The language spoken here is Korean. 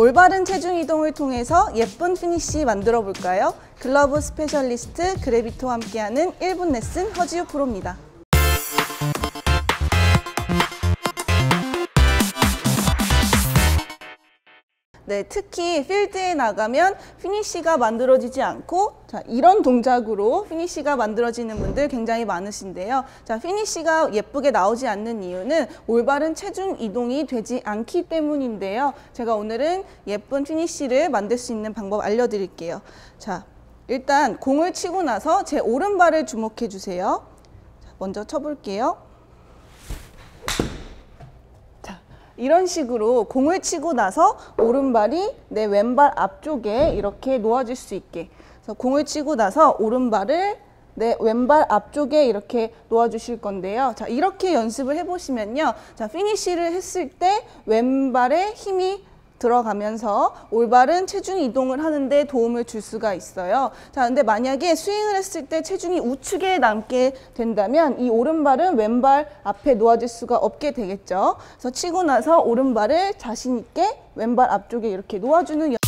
올바른 체중 이동을 통해서 예쁜 피니쉬 만들어 볼까요? 글러브 스페셜리스트 그래비토와 함께하는 1분 레슨 허지우 프로입니다. 네, 특히 필드에 나가면 피니쉬가 만들어지지 않고 자, 이런 동작으로 피니쉬가 만들어지는 분들 굉장히 많으신데요. 자, 피니쉬가 예쁘게 나오지 않는 이유는 올바른 체중 이동이 되지 않기 때문인데요. 제가 오늘은 예쁜 피니쉬를 만들 수 있는 방법 알려드릴게요. 자, 일단 공을 치고 나서 제 오른발을 주목해 주세요. 자, 먼저 쳐볼게요. 이런 식으로 공을 치고 나서 오른발이 내 왼발 앞쪽에 이렇게 놓아질 수 있게 그래서 공을 치고 나서 오른발을 내 왼발 앞쪽에 이렇게 놓아주실 건데요. 자, 이렇게 연습을 해보시면요. 자, 피니쉬를 했을 때 왼발에 힘이 들어가면서 올바른 체중 이동을 하는데 도움을 줄 수가 있어요. 자, 근데 만약에 스윙을 했을 때 체중이 우측에 남게 된다면 이 오른발은 왼발 앞에 놓아질 수가 없게 되겠죠. 그래서 치고 나서 오른발을 자신 있게 왼발 앞쪽에 이렇게 놓아주는